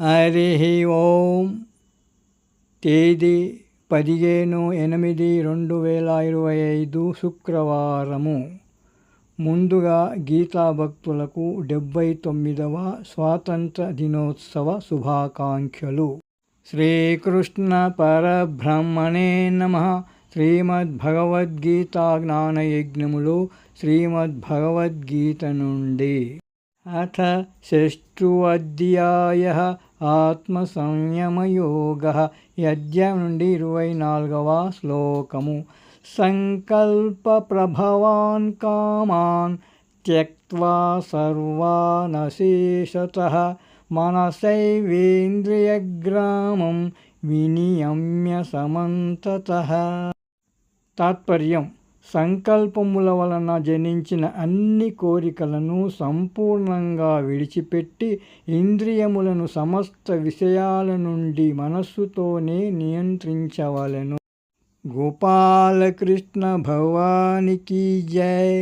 హరి ఓం. తేదీ పదిహేను ఎనిమిది రెండు వేల ఇరవై ఐదు శుక్రవారము. ముందుగా గీతా భక్తులకు డెబ్భై తొమ్మిదవ స్వాతంత్ర దినోత్సవ శుభాకాంక్షలు. శ్రీకృష్ణ పరబ్రహ్మణే నమ. శ్రీమద్భగవద్గీత జ్ఞానయజ్ఞములు శ్రీమద్భగవద్గీత నుండి. అథ షష్ఠోధ్యాయ ఆత్మసంయమయోగ యజ్ఞం నుండి ఇరవై నాలుగవ శ్లోకము సంకల్ప ప్రభవాన్ కామాన్ త్యక్వా సర్వానశేషత మనసైవేంద్రియగ్రామం వినియమ్య సమంతత తాత్పర్యం సంకల్పముల వలన జనించిన అన్ని కోరికలను సంపూర్ణంగా విడిచిపెట్టి ఇంద్రియములను సమస్త విషయాల నుండి మనస్సుతోనే నియంత్రించవలెను. గోపాలకృష్ణ భవానికి జై.